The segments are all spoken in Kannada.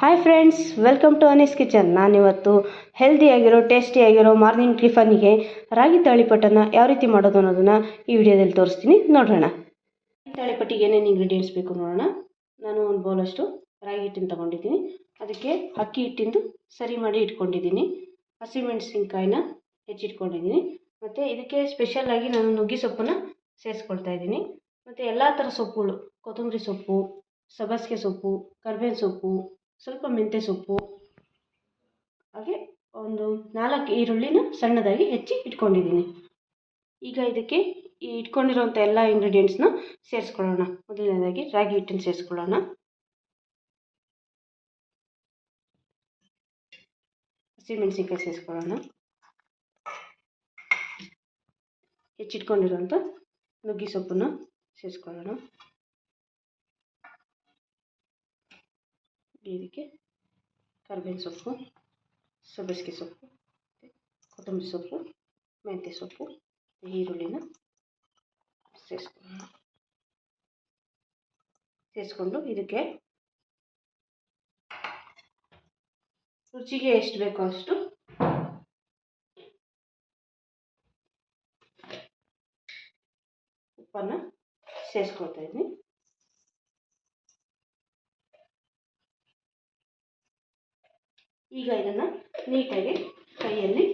Hi friends welcome to Anees kitchen ನಾನಿವತ್ತು ಹೆಲ್ದಿಯಾಗಿರೋ ಟೇಸ್ಟಿಯಾಗಿರೋ ಮಾರ್ನಿಂಗ್ ಟಿಫನ್ಗೆ ರಾಗಿ ತಾಳಿಪಟ್ಟನ್ನು ಯಾವ ರೀತಿ ಮಾಡೋದು ಅನ್ನೋದನ್ನು ಈ ವಿಡಿಯೋದಲ್ಲಿ ತೋರಿಸ್ತೀನಿ. ನೋಡೋಣ ರಾಗಿ ತಾಳಿಪಟ್ಟಿಗೆ ಏನೇನು ಇಂಗ್ರೀಡಿಯೆಂಟ್ಸ್ ಬೇಕು ನೋಡೋಣ. ನಾನು ಒಂದು ಬೌಲಷ್ಟು ರಾಗಿ ಹಿಟ್ಟನ್ನು ತೊಗೊಂಡಿದ್ದೀನಿ. ಅದಕ್ಕೆ ಅಕ್ಕಿ ಹಿಟ್ಟಿಂದು ಸರಿ ಮಾಡಿ ಇಟ್ಕೊಂಡಿದ್ದೀನಿ. ಹಸಿಮೆಣಸಿನ್ಕಾಯಿನ ಹೆಚ್ಚಿಟ್ಕೊಂಡಿದ್ದೀನಿ. ಮತ್ತು ಇದಕ್ಕೆ ಸ್ಪೆಷಲ್ಲಾಗಿ ನಾನು ನುಗ್ಗೆ ಸೊಪ್ಪನ್ನು ಸೇರಿಸ್ಕೊಳ್ತಾ ಇದ್ದೀನಿ. ಮತ್ತು ಎಲ್ಲ ಥರ ಸೊಪ್ಪುಗಳು, ಕೊತ್ತಂಬರಿ ಸೊಪ್ಪು ಸಬಸಿಗೆ ಸೊಪ್ಪು, ಕರ್ಬೇವಿನ ಸೊಪ್ಪು ಸ್ವಲ್ಪ ಮೆಂತ್ಯ ಸೊಪ್ಪು, ಹಾಗೆ ಒಂದು ನಾಲ್ಕು ಈರುಳ್ಳಿನ ಸಣ್ಣದಾಗಿ ಹೆಚ್ಚಿ ಇಟ್ಕೊಂಡಿದ್ದೀನಿ. ಈಗ ಇದಕ್ಕೆ ಈ ಇಟ್ಕೊಂಡಿರೋಂಥ ಎಲ್ಲ ಇಂಗ್ರೀಡಿಯೆಂಟ್ಸ್ನ ಸೇರಿಸ್ಕೊಳ್ಳೋಣ. ಮೊದಲನೇದಾಗಿ ರಾಗಿ ಹಿಟ್ಟನ್ನು ಸೇರಿಸ್ಕೊಳ್ಳೋಣ. ಹಸಿಮೆಣಸಿನ್ಕಾಯಿ ಸೇರಿಸ್ಕೊಳ್ಳೋಣ. ಹೆಚ್ಚಿಟ್ಕೊಂಡಿರೋಂಥ ನುಗ್ಗೆ ಸೊಪ್ಪನ್ನು ಸೇರಿಸ್ಕೊಳ್ಳೋಣ. ಇದಕ್ಕೆ ಕರಿಬೇವಿನ ಸೊಪ್ಪು, ಸಬ್ಬಸಿಗೆ ಸೊಪ್ಪು, ಕೊತ್ತಂಬರಿ ಸೊಪ್ಪು, ಮೆಂತ್ಯ ಸೊಪ್ಪು, ಈರುಳ್ಳಿನ ಸೇರಿಸ್ಕೊಳ್ಳೋಣ. ಸೇರಿಸ್ಕೊಂಡು ಇದಕ್ಕೆ ರುಚಿಗೆ ಎಷ್ಟು ಬೇಕೋ ಅಷ್ಟು ಉಪ್ಪನ್ನು ಸೇರಿಸ್ಕೊಳ್ತಾ ಇದ್ದೀನಿ ಈಗ ಇದನ್ನು ನೀಟಾಗಿ ಕೈಯಲ್ಲಿ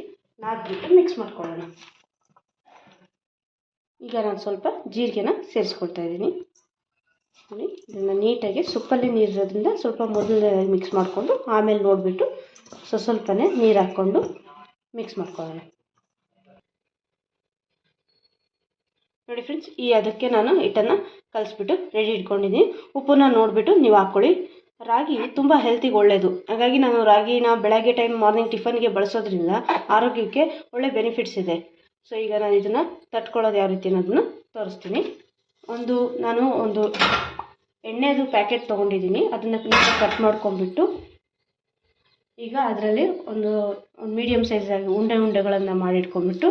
ನಾದ್ಬಿಟ್ಟು ಮಿಕ್ಸ್ ಮಾಡ್ಕೊಳ್ಳೋಣ. ಈಗ ನಾನು ಸ್ವಲ್ಪ ಜೀರಿಗೆನ ಸೇರಿಸ್ಕೊಳ್ತಾ ಇದ್ದೀನಿ. ನೋಡಿ, ಇದನ್ನು ನೀಟಾಗಿ ಸೊಪ್ಪಲ್ಲಿ ನೀರಿರೋದ್ರಿಂದ ಸ್ವಲ್ಪ ಮೊದಲನೇದಾಗಿ ಮಿಕ್ಸ್ ಮಾಡಿಕೊಂಡು ಆಮೇಲೆ ನೋಡಿಬಿಟ್ಟು ಸ್ವಲ್ಪ ಸ್ವಲ್ಪನೇ ನೀರು ಹಾಕ್ಕೊಂಡು ಮಿಕ್ಸ್ ಮಾಡ್ಕೊಳ್ಳೋಣ. ನೋಡಿ ಫ್ರೆಂಡ್ಸ್ ಈ ಅದಕ್ಕೆ ನಾನು ಹಿಟ್ಟನ್ನು ಕಲಿಸ್ಬಿಟ್ಟು ರೆಡಿ ಇಟ್ಕೊಂಡಿದ್ದೀನಿ. ಉಪ್ಪನ್ನ ನೋಡಿಬಿಟ್ಟು ನೀವು ಹಾಕ್ಕೊಳ್ಳಿ. ರಾಗಿ ತುಂಬ ಹೆಲ್ತಿಗೆ ಒಳ್ಳೆಯದು ಹಾಗಾಗಿ ನಾನು ರಾಗಿನ ಬೆಳಗ್ಗೆ ಟೈಮ್ ಮಾರ್ನಿಂಗ್ ಟಿಫನ್ಗೆ ಬಳಸೋದ್ರಿಂದ ಆರೋಗ್ಯಕ್ಕೆ ಒಳ್ಳೆ ಬೆನಿಫಿಟ್ಸ್ ಇದೆ. ಸೊ ಈಗ ನಾನು ಇದನ್ನು ತಟ್ಕೊಳ್ಳೋದು ಯಾವ ರೀತಿ ಅನ್ನೋದನ್ನು ತೋರಿಸ್ತೀನಿ. ಒಂದು, ನಾನು ಒಂದು ಎಣ್ಣೆದು ಪ್ಯಾಕೆಟ್ ತೊಗೊಂಡಿದ್ದೀನಿ. ಅದನ್ನು ನೀಟಾಗಿ ಕಟ್ ಮಾಡ್ಕೊಂಡ್ಬಿಟ್ಟು ಈಗ ಅದರಲ್ಲಿ ಒಂದು ಮೀಡಿಯಮ್ ಸೈಜಾಗಿ ಉಂಡೆ ಉಂಡೆಗಳನ್ನು ಮಾಡಿಟ್ಕೊಂಡ್ಬಿಟ್ಟು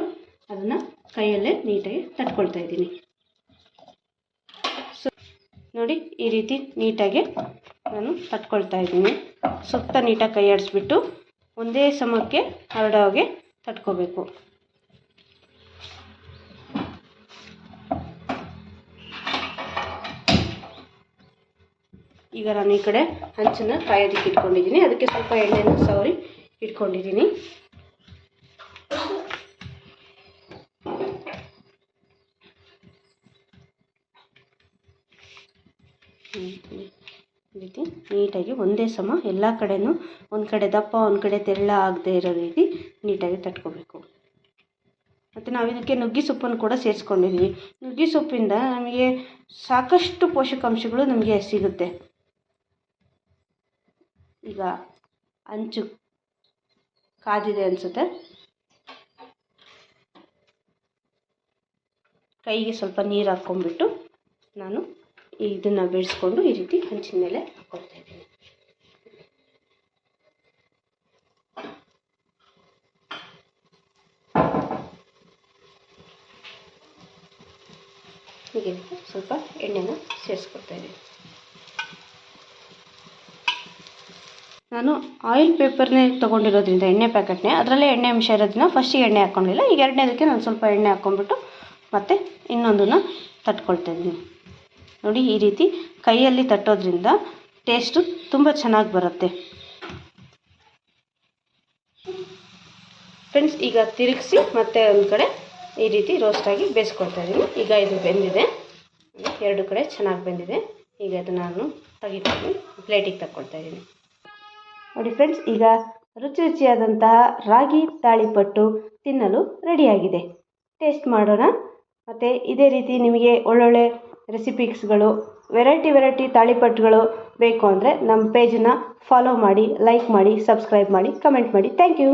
ಅದನ್ನು ಕೈಯಲ್ಲೇ ನೀಟಾಗಿ ತಟ್ಕೊಳ್ತಾ ಇದ್ದೀನಿ. ಸೊ ನೋಡಿ ಈ ರೀತಿ ನೀಟಾಗಿ ನಾನು ತಟ್ಕೊಳ್ತಾ ಇದ್ದೀನಿ. ಸುತ್ತ ನೀಟಾಗಿ ಕೈ ಆಡಿಸ್ಬಿಟ್ಟು ಒಂದೇ ಸಮಕ್ಕೆ ಹರಡೋ ತಟ್ಕೋಬೇಕು. ಈಗ ನಾನು ಈ ಕಡೆ ಹಂಚನ್ನು ಕಾಯೋದಕ್ಕೆ ಇಟ್ಕೊಂಡಿದ್ದೀನಿ. ಅದಕ್ಕೆ ಸ್ವಲ್ಪ ಎಣ್ಣೆನ ಸವರಿ ಇಟ್ಕೊಂಡಿದ್ದೀನಿ. ರೀತಿ ನೀಟಾಗಿ ಒಂದೇ ಸಮ ಎಲ್ಲ ಕಡೆಯೂ ಒಂದು ಕಡೆ ದಪ್ಪ, ಒಂದು ಕಡೆ ತೆಳ್ಳ ಆಗದೆ ಇರೋ ರೀತಿ ನೀಟಾಗಿ ತಟ್ಕೋಬೇಕು. ಮತ್ತು ನಾವು ಇದಕ್ಕೆ ನುಗ್ಗೆ ಸೊಪ್ಪನ್ನು ಕೂಡ ಸೇರಿಸ್ಕೊಂಡಿದ್ದೀವಿ ನುಗ್ಗೆ ಸೊಪ್ಪಿಂದ ನಮಗೆ ಸಾಕಷ್ಟು ಪೋಷಕಾಂಶಗಳು ನಮಗೆ ಸಿಗುತ್ತೆ. ಈಗ ಅಂಚು ಕಾದಿದೆ ಅನಿಸುತ್ತೆ. ಕೈಗೆ ಸ್ವಲ್ಪ ನೀರು ಹಾಕ್ಕೊಂಡ್ಬಿಟ್ಟು ನಾನು ಇದನ್ನು ಬಿಡಿಸ್ಕೊಂಡು ಈ ರೀತಿ ಹಂಚಿನ ಮೇಲೆ ಹಾಕೊಳ್ತಾ ಇದ್ದೀನಿ. ಹೀಗೆ ಸ್ವಲ್ಪ ಎಣ್ಣೆನ ಸೇರಿಸ್ಕೊಡ್ತಾ ಇದ್ದೀನಿ. ನಾನು ಆಯಿಲ್ ಪೇಪರ್ನೇ ತೊಗೊಂಡಿರೋದ್ರಿಂದ ಎಣ್ಣೆ ಪ್ಯಾಕೆಟ್ನೇ, ಅದರಲ್ಲೇ ಎಣ್ಣೆ ಅಂಶ ಇರೋದನ್ನ ಫಸ್ಟಿಗೆ ಎಣ್ಣೆ ಹಾಕ್ಕೊಂಡಿಲ್ಲ ಈಗ ಎರಡನೇದಕ್ಕೆ ನಾನು ಸ್ವಲ್ಪ ಎಣ್ಣೆ ಹಾಕ್ಕೊಂಡ್ಬಿಟ್ಟು ಮತ್ತೆ ಇನ್ನೊಂದನ್ನು ತಟ್ಕೊಳ್ತಾ ಇದ್ದೀನಿ. ನೋಡಿ ಈ ರೀತಿ ಕೈಯಲ್ಲಿ ತಟ್ಟೋದ್ರಿಂದ ಟೇಸ್ಟು ತುಂಬ ಚೆನ್ನಾಗಿ ಬರುತ್ತೆ. ಫ್ರೆಂಡ್ಸ್ ಈಗ ತಿರುಗಿಸಿ ಮತ್ತೆ ಒಂದು ಕಡೆ ಈ ರೀತಿ ರೋಸ್ಟಾಗಿ ಬೇಯಿಸ್ಕೊಳ್ತಾ ಇದ್ದೀನಿ ಈಗ ಇದು ಬೆಂದಿದೆ. ಎರಡು ಕಡೆ ಚೆನ್ನಾಗಿ ಬೆಂದಿದೆ. ಈಗ ಅದು ನಾನು ತೆಗಿತೀನಿ ಪ್ಲೇಟಿಗೆ ತಗೊಳ್ತಾ ಇದ್ದೀನಿ ನೋಡಿ ಫ್ರೆಂಡ್ಸ್ ಈಗ ರುಚಿ ರುಚಿಯಾದಂತಹ ರಾಗಿ ತಾಳಿಪಟ್ಟು ತಿನ್ನಲು ರೆಡಿಯಾಗಿದೆ ಟೇಸ್ಟ್ ಮಾಡೋಣ. ಮತ್ತು ಇದೇ ರೀತಿ ನಿಮಗೆ ಒಳ್ಳೊಳ್ಳೆ ರೆಸಿಪೀಸ್ಗಳು, ವೆರೈಟಿ ವೆರೈಟಿ ತಾಳಿಪಟ್ಟುಗಳು ಬೇಕು ಅಂದರೆ ನಮ್ಮ ಪೇಜನ್ನು ಫಾಲೋ ಮಾಡಿ ಲೈಕ್ ಮಾಡಿ ಸಬ್ಸ್ಕ್ರೈಬ್ ಮಾಡಿ ಕಮೆಂಟ್ ಮಾಡಿ. Thank you